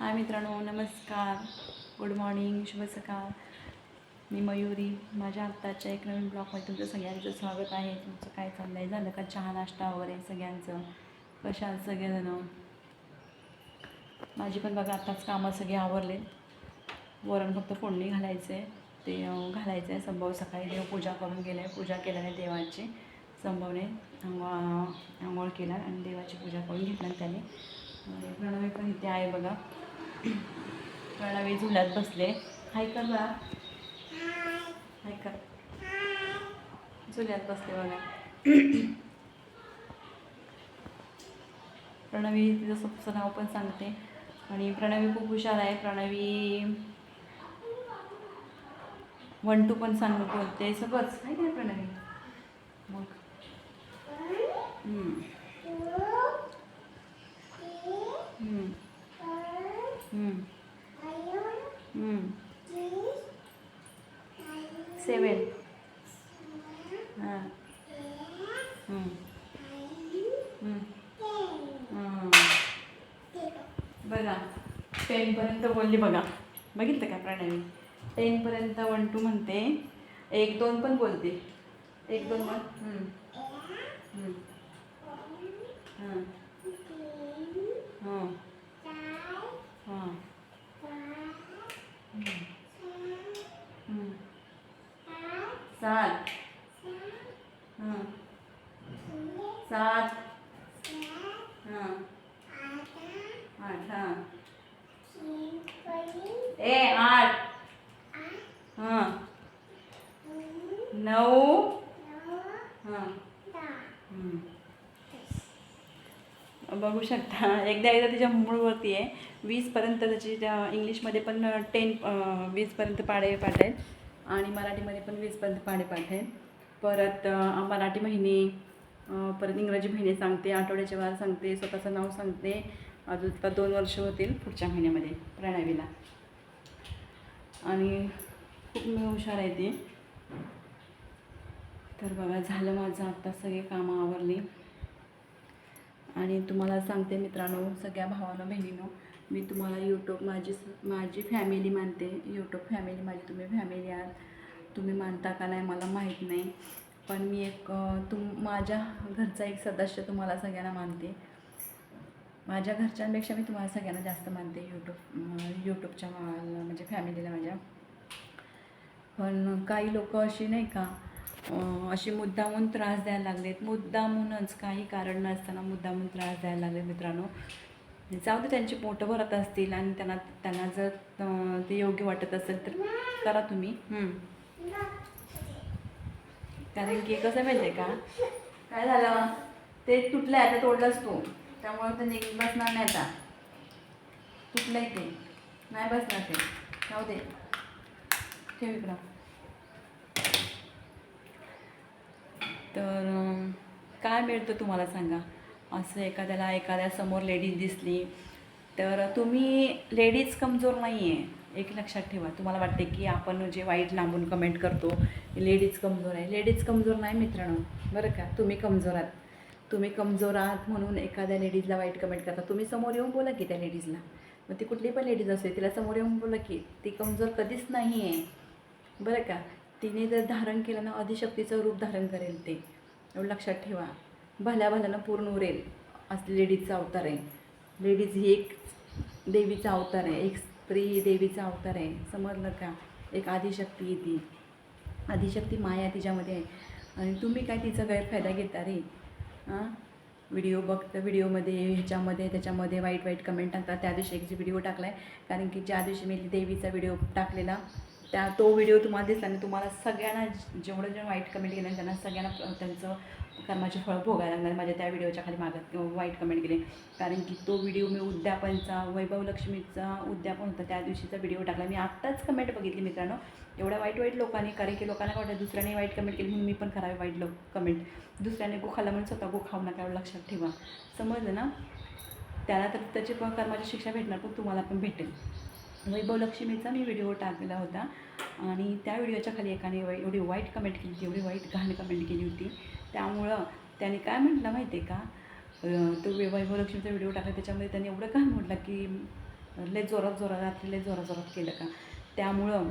हाय मित्रांनो नमस्कार. Good morning शुभ सकाळ. मी मयुरी माझ्या आत्ताच्या एक नवीन ब्लॉगमध्ये तुमचं सगळ्यांचं स्वागत आहे. तुमचं काय चाललं आहे झालं का चहा नाश्ता वगैरे सगळ्यांचं? कशा सगळेजणं? माझी पण बघा आत्ताच कामं सगळे आवरले वरण फक्त फोडणी घालायचं आहे. ते घालायचं आहे. संभव सकाळी देव पूजा करून गेले पूजा केल्याने देवाची संभवने आंघोळ आंघोळ केला आणि देवाची पूजा करून घेतला त्याने. आणि प्रणवी पण इथे आहे बघा. प्रणवी झुल्यात बसले. हाय कर बा. हाय कर. झुल्यात बसले बघा. प्रणवी तिचं स्वतःचं नाव पण सांगते. आणि प्रणवी खूप हुशार आहे. प्रणवी वन टू पण सांग बोलते. सगळंच. आहे काय प्रणवी? मग. बघा टेनपर्यंत बोलली बघा. बघितलं का प्रणवी? टेनपर्यंत वन टू म्हणते. एक दोन पण बोलते. एक दोन पण. हां हां हां सात हां सात. हां आठ. हां ए आठ. हां. नऊ. हां. बघू शकता. एकदा एकदा त्याच्या मूळवरती आहे. वीसपर्यंत त्याची त्या इंग्लिशमध्ये पण टेन वीसपर्यंत पाडे पाठ आहेत आणि मराठीमध्ये पण वीसपर्यंत पाडे पाठ आहेत परत मराठी महिने परत इंग्रजी महिने सांगते आठवड्याचे वार सांगते स्वतःचं नाव सांगते. अजून आता दोन वर्ष होतील पुढच्या महिन्यामध्ये प्रणावीला. आणि खूप मी हुशार आहे ती. तर बघा झालं माझं आत्ता सगळे कामं आवरली. आणि तुम्हाला सांगते मित्रांनो सगळ्या भावांनो बहिणीनो मी तुम्हाला यूट्यूब माझी माझी फॅमिली मानते. यूट्यूब फॅमिली माझी तुम्ही फॅमिली आहात. तुम्ही मानता का नाही मला माहीत नाही. पण मी एक तुम माझ्या घरचा एक सदस्य तुम्हाला सगळ्यांना मानते. माझ्या घरच्यांपेक्षा मी तुम्हाला सगळ्यांना जास्त मानते यूट्यूब यूट्यूबच्या मला म्हणजे फॅमिलीला माझ्या. पण काही लोक अशी नाही का अशी मुद्दामून त्रास द्यायला लागलेत. मुद्दामूनच काही कारण नसताना मुद्दामून त्रास द्यायला लागले मित्रांनो. जाऊ दे त्यांची पोटं भरत असतील आणि त्यांना त्यांना जर ते योग्य वाटत असेल तर करा तुम्ही. कारण की कसं माहिती आहे का? काय झालं? ते तुटलं आहे आता तोडलंच तू. त्यामुळे ते निघ बसणार नाही आता. तुटलं आहे ते. नाही बसणार ते. जाऊ दे. ठेव इकडं. तर काय मिळतं तुम्हाला सांगा? असं एखाद्याला एखाद्या समोर लेडीज दिसली तर तुम्ही लेडीज कमजोर नाही आहे एक लक्षात ठेवा. तुम्हाला वाटते की आपण जे वाईट लांबून कमेंट करतो लेडीज कमजोर आहे. लेडीज कमजोर नाही मित्रांनो. बरं का? तुम्ही कमजोर आहात. तुम्ही कमजोर आहात म्हणून एखाद्या लेडीजला वाईट कमेंट करता. तुम्ही समोर येऊन बोला की त्या लेडीजला मग ती कुठली पण लेडीज असेल तिला समोर येऊन बोला की ती कमजोर कधीच नाही आहे बरं का? तिने जर धारण केलं ना अधिशक्तीचं रूप धारण करेल ते. एवढं लक्षात ठेवा. भल्या भल्यानं पूर्ण उरेल. असं लेडीजचा अवतार आहे. लेडीज ही एक देवीचा अवतार आहे. एक स्त्री देवीचा अवतार आहे. समजलं का? एक आदिशक्ती आहे ती आदिशक्ती माया तिच्यामध्ये आहे. आणि तुम्ही काय तिचा गैरफायदा घेता रे? हां व्हिडिओ बघतं व्हिडिओमध्ये ह्याच्यामध्ये त्याच्यामध्ये वाईट वाईट कमेंट टाकतात. त्या दिवशी एक व्हिडिओ टाकला आहे कारण की ज्या दिवशी मी देवीचा व्हिडिओ टाकलेला त्या तो व्हिडिओ तुम्हाला दिसला आणि तुम्हाला सगळ्यांना जेवढं जेवढं वाईट कमेंट केलं त्यांना सगळ्यांना त्यांचं कर्माचे फळ भोगायला लागणार माझ्या त्या व्हिडिओच्या खाली मागत वाईट कमेंट केले. कारण की तो व्हिडिओ मी उद्यापनचा वैभव लक्ष्मीचा उद्यापन होता त्या दिवशीचा व्हिडिओ टाकला. मी आत्ताच कमेंट बघितली मित्रांनो. एवढ्या वाईट वाईट लोकांनी कारण की लोकांना काय वाटतं दुसऱ्याने वाईट कमेंट केली म्हणून मी पण करावे वाईट लोक कमेंट दुसऱ्याने गुखाला म्हणून स्वतः गो खाऊ नका एवढं लक्षात ठेवा. समजलं ना? त्याला तर त्याची कर्माची शिक्षा भेटणार पण तुम्हाला पण भेटेल. वैभवलक्ष्मीचा मी व्हिडिओ टाकलेला होता. आणि त्या व्हिडिओच्या खाली एकाने वाई एवढी वाईट कमेंट केली होती एवढी वाईट घाण कमेंट केली होती. त्यामुळं त्याने काय म्हटलं माहिती आहे का तो वैभवलक्ष्मीचा वैभव लक्ष्मीचा व्हिडिओ टाकला त्याच्यामध्ये त्याने एवढं घाण म्हटलं की लय जोरात जोरात रात्री लय जोरात जोरात केलं का? त्यामुळं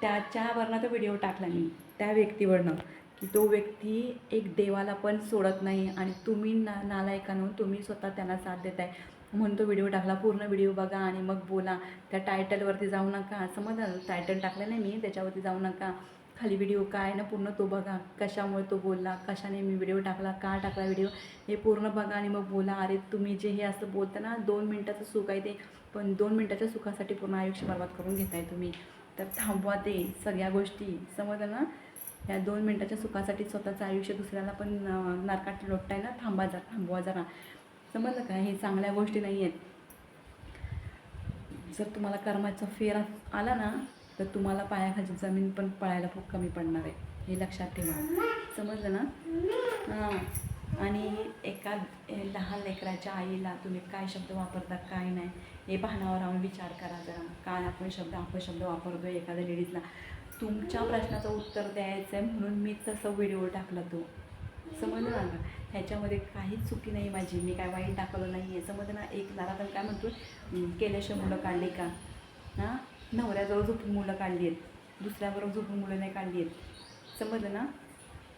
त्याच्यावरनं तो व्हिडिओ टाकला मी त्या व्यक्तीवरनं. की तो व्यक्ती एक देवाला पण सोडत नाही आणि तुम्ही ना नालायकांहून तुम्ही स्वतः त्यांना साथ देत आहे म्हणून तो व्हिडिओ टाकला पूर्ण व्हिडिओ बघा आणि मग बोला. त्या टायटलवरती जाऊ नका. समजा टायटल टाकलं नाही मी त्याच्यावरती जाऊ नका. खाली व्हिडिओ काय ना पूर्ण तो बघा. कशामुळे तो बोलला? कशाने मी व्हिडिओ टाकला? का टाकला व्हिडिओ? हे पूर्ण बघा आणि मग बोला. अरे तुम्ही जे हे असं बोलता ना दोन मिनटाचं सुख आहे ते. पण दोन मिनटाच्या सुखासाठी पूर्ण आयुष्य बर्बाद करून घेताय तुम्ही. तर थांबवा ते सगळ्या गोष्टी. समजलं ना? या दोन मिनटाच्या सुखासाठी स्वतःचं आयुष्य दुसऱ्याला पण अं, नरकात लोटताय ना? थांबा जरा थांबवा जरा. समजलं का? हे चांगल्या गोष्टी नाही आहेत. जर तुम्हाला कर्माचा फेरा आला ना तर तुम्हाला पायाखाली जमीन पण पळायला खूप कमी पडणार आहे. हे लक्षात ठेवा. समजलं ना? हां. आणि एका लहान लेकराच्या आईला तुम्ही काय शब्द वापरता काय नाही हे भानावर राहून विचार करा जरा. काय आपण शब्द अपशब्द वापरतो एखाद्या लेडीजला? तुमच्या प्रश्नाचं उत्तर द्यायचं आहे म्हणून मी तसं व्हिडिओ टाकला तो. समजलं ना? ह्याच्यामध्ये काहीच चुकी नाही माझी. मी काय वाईट टाकलं नाही. आहे ना एक नारा तर काय म्हणतो अं, केल्याशिवाय मुलं काढली का? हां? नवऱ्याजवळ झोपून मुलं काढली आहेत. दुसऱ्याबरोबर झोपून मुलं नाही काढली आहेत. समजलं ना?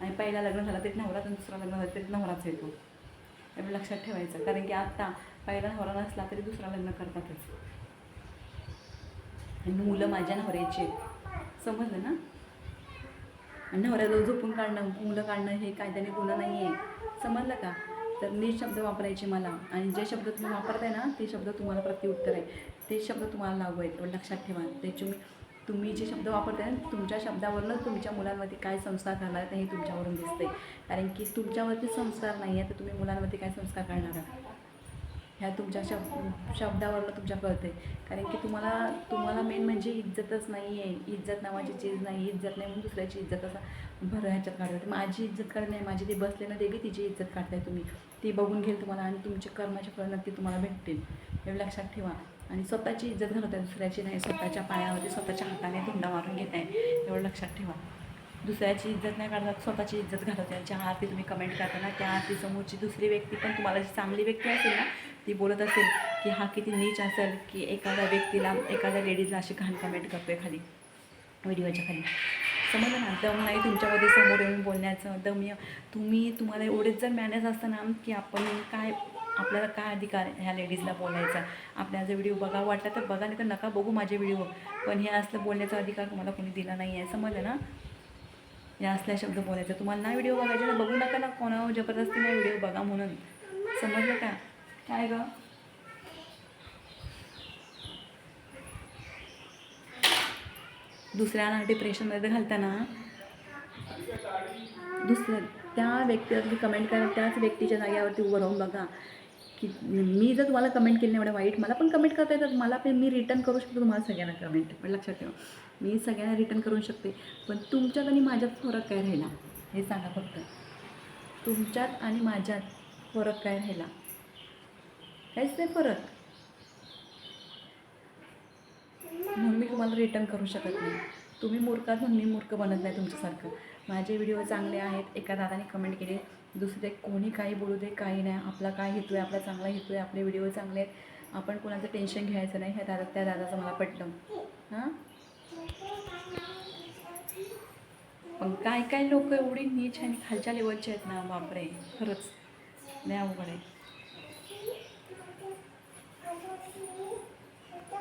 आणि पहिला लग्न झाला तरी नवरा आणि दुसरा लग्न झालं तरी नवराच येतो. एवढं लक्षात ठेवायचं. कारण की आत्ता पहिला नवरा नसला तरी दुसरा लग्न करतातच. आणि मुलं माझ्या नवऱ्याची आहेत. समजलं ना? आणि नवऱ्याजवळ झोपून काढणं मुलं काढणं हे कायद्याने गुन्हा नाही आहे समजलं का? तर नीट शब्द वापरायचे मला. आणि जे शब्द तुम्ही वापरताय ना ते शब्द तुम्हाला प्रत्युत्तर आहे. ते शब्द तुम्हाला लागू आहेत. लक्षात ठेवा. ते तुम्ही तुम्ही जे शब्द वापरताय ना तुमच्या शब्दावरूनच तुमच्या मुलांवरती काय संस्कार करणार हे तुमच्यावरून दिसते कारण की तुमच्यावरती संस्कार नाही आहे तर तुम्ही मुलांवरती काय संस्कार करणार आहात? ह्या तुमच्या शब शब्दावरनं तुमच्या कळते कारण की तुम्हाला तुम्हाला मेन म्हणजे इज्जतच नाही आहे इज्जत नावाची चीज नाही. इज्जत नाही म्हणून दुसऱ्याची इज्जत असा भर ह्याच्यात काढतात. माझी इज्जत काढत नाही. माझी ती बसले ना देवी तिची इज्जत काढताय तुम्ही. ती बघून घेईल तुम्हाला आणि तुमचे कर्माचे फळ नक्की तुम्हाला भेटतील. एवढं लक्षात ठेवा. आणि स्वतःची इज्जत घालत आहे दुसऱ्याची नाही. स्वतःच्या पायावरती स्वतःच्या हाताने धुंडा मारून घेत आहे एवढं लक्षात ठेवा. दुसऱ्याची इज्जत नाही काढतात स्वतःची इज्जत घालत आहे ज्या आरती तुम्ही कमेंट करता ना त्या आरती समोरची दुसरी व्यक्ती पण तुम्हाला जी चांगली व्यक्ती असेल ना ती बोलत असेल की हा किती नीच असेल की एखाद्या व्यक्तीला एखाद्या लेडीजला अशी घाण कमेंट करतोय खाली व्हिडिओच्या खाली. समजलं ना दम नाही तुमच्यामध्ये समोर येऊन बोलण्याचं दम य- तुम्ही तुम्हाला एवढेच जर मॅनेज असतं ना की आपण काय आपल्याला काय अधिकार ह्या लेडीजला बोलायचा? आपल्या जर व्हिडिओ बघा वाटला तर बघा नाही तर नका बघू माझे व्हिडिओ पण हे असलं बोलण्याचा अधिकार तुम्हाला कोणी दिला नाही आहे समजलं ना या असल्या शब्द बोलायचा. तुम्हाला नाही व्हिडिओ बघायचे तर बघू नका ना कोणावर जबरदस्ती नाही व्हिडिओ बघा म्हणून. समजलं का? काय ग? दुसऱ्यांना डिप्रेशनमध्ये घालताना दुसऱ्या त्या व्यक्तीवरती कमेंट करा त्याच व्यक्तीच्या जाग्यावरती उभं राहून बघा. की मी जर तुम्हाला कमेंट केली नाही एवढं वाईट मला पण कमेंट करता येतात. मला पण मी रिटर्न करू शकतो तुम्हाला सगळ्यांना कमेंट पण लक्षात ठेवा मी सगळ्यांना रिटर्न करू शकते. पण तुमच्यात आणि माझ्यात फरक काय राहिला? हे सांगा फक्त. तुमच्यात आणि माझ्यात फरक काय राहिला? काहीच नाही फरक. म्हणून मी तुम्हाला रिटर्न करू शकत नाही. तुम्ही मूर्खात म्हणून मी मूर्ख बनत नाही तुमच्यासारखं. माझे व्हिडिओ चांगले आहेत. एका दादाने कमेंट केले दुसरे कोणी काही बोलू दे काही नाही. आपला काय हेतू आहे? आपला चांगला हेतू आहे. आपले व्हिडिओ चांगले आहेत. आपण कोणाचं टेन्शन घ्यायचं नाही. ह्या दादा त्या दादाचं मला पटलं. हां? पण काय काय लोक एवढी नीच आणि खालच्या लेवलचे आहेत ना? बापरे. खरंच. नाही अवघड आहे.